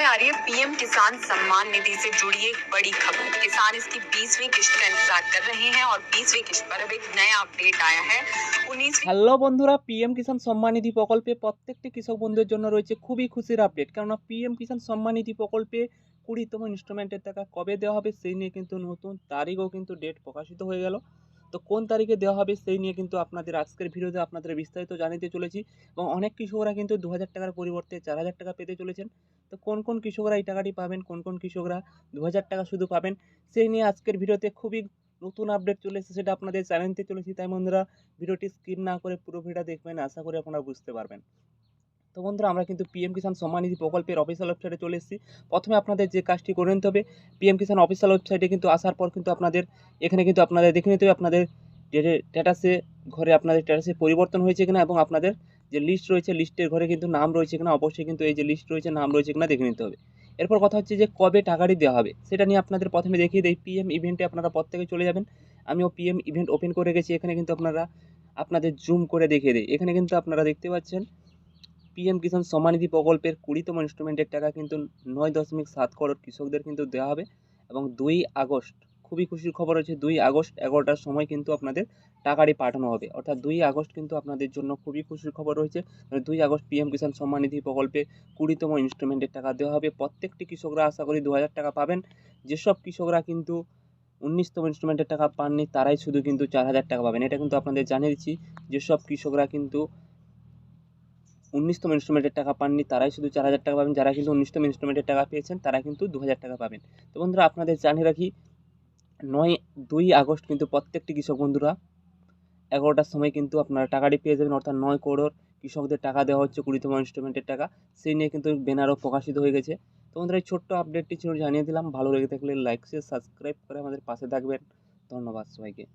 में आ रही है पीएम किसान सम्मान निधि से जुड़ी एक बड़ी खबर किसान इसकी 20वीं किश्त का इंतजार कर रहे हैं और 20वीं किश्त पर अब एक नया अपडेट आया है 19वीं হ্যালো বন্ধুরা পিএম কিষাণ সম্মান নিধি প্রকল্পে প্রত্যেকটি কৃষক বন্ধুদের জন্য রয়েছে খুবই খুশির আপডেট কেননা পিএম কিষাণ সম্মান নিধি প্রকল্পে কুড়িতম ইনস্টলমেন্টের টাকা কবে দেওয়া হবে সেই নিয়ে কিন্তু নতুন তারিখও কিন্তু ডেট প্রকাশিত হয়ে গেল তো কোন তারিখে দেওয়া হবে সেই নিয়ে কিন্তু আপনাদের আজকের ভিডিওতে আপনাদের বিস্তারিত জানিয়ে চলেছি এবং অনেক কৃষকরা কিন্তু দু হাজার টাকার পরিবর্তে চার হাজার টাকা পেতে চলেছেন। তো কোন কোন কৃষকরা এই টাকাটি পাবেন, কোন কোন কৃষকরা দু হাজার টাকা শুধু পাবেন সেই নিয়ে আজকের ভিডিওতে খুবই নতুন আপডেট চলে এসেছে সেটা আপনাদের জানাতে চলেছি। তাই বন্ধুরা, ভিডিওটি স্কিপ না করে পুরো ভিডিও দেখবেন, আশা করি আপনারা বুঝতে পারবেন। তো বন্ধুরা, আমরা কিন্তু পিএম কিষাণ সম্মান নিধি প্রকল্পের অফিসিয়াল ওয়েবসাইটে চলে এসেছি। প্রথমে আপনাদের যে কাজটি করে নিতে হবে পিএম কিষাণ অফিসিয়াল ওয়েবসাইটে কিন্তু আসার পর কিন্তু আপনাদের, এখানে কিন্তু আপনাদের দেখে নিতে হবে আপনাদের স্ট্যাটাসে ঘরে আপনাদের স্ট্যাটাসে পরিবর্তন হয়েছে কিনা এবং আপনাদের যে লিস্ট রয়েছে লিস্টের ঘরে কিন্তু নাম রয়েছে কিনা, অবশ্যই কিন্তু এই যে লিস্ট রয়েছে, নাম রয়েছে কিনা দেখে নিতে হবে। এরপর কথা হচ্ছে যে কবে টাকাটি দেওয়া হবে, সেটা নিয়ে আপনাদের প্রথমে দেখিয়ে দেয় পিএম ইভেন্টে আপনারা প্রত্যেকে চলে যাবেন। আমিও পিএম ইভেন্ট ওপেন করে গেছি এখানে কিন্তু আপনারা, আপনাদের জুম করে দেখিয়ে দেয় এখানে কিন্তু আপনারা দেখতে পাচ্ছেন পিএম কিষাণ সম্মানিধি প্রকল্পের কুড়িতম ইনস্টলমেন্টের টাকা কিন্তু নয় দশমিক সাত করোড় কৃষকদের কিন্তু দেওয়া হবে এবং দুই আগস্ট, খুবই খুশির খবর হচ্ছে দুই আগস্ট এগারোটার সময় কিন্তু আপনাদের টাকাটি পাঠানো হবে। অর্থাৎ দুই আগস্ট কিন্তু আপনাদের জন্য খুবই খুশির খবর রয়েছে। দুই আগস্ট পিএম কিষাণ সম্মানিধি প্রকল্পে কুড়িতম ইনস্টলমেন্টের টাকা দেওয়া হবে। প্রত্যেকটি কৃষকরা আশা করি দু হাজার টাকা পাবেন। যেসব কৃষকরা কিন্তু উনিশতম ইনস্টলমেন্টের টাকা পাননি, তারাই শুধু কিন্তু চার হাজার টাকা পাবেন। এটা কিন্তু আপনাদের জানিয়ে দিচ্ছি। যেসব কৃষকরা কিন্তু উনিশতম ইনস্টলমেন্টের টাকা পাননি, তারাই শুধু চার হাজার টাকা পাবেন। যারা কিন্তু উনিশতম ইনস্টলমেন্টের টাকা পেয়েছেন, তারা কিন্তু দু হাজার টাকা পাবেন। তো বন্ধুরা, আপনাদের জানিয়ে রাখি, নয়, দুই আগস্ট কিন্তু প্রত্যেকটি কৃষক বন্ধুরা এগারোটার সময় কিন্তু আপনারা টাকাটি পেয়ে যাবেন। অর্থাৎ নয় করোড় কৃষকদের টাকা দেওয়া হচ্ছে কুড়িতম ইনস্টলমেন্টের টাকা। সেই নিয়ে কিন্তু ব্যানারও প্রকাশিত হয়ে গেছে। তো বন্ধুরা, এই ছোট্ট আপডেটটি ছিল জানিয়ে দিলাম। ভালো লেগে থাকলে লাইক শেয়ার সাবস্ক্রাইব করে আমাদের পাশে থাকবেন। ধন্যবাদ সবাইকে।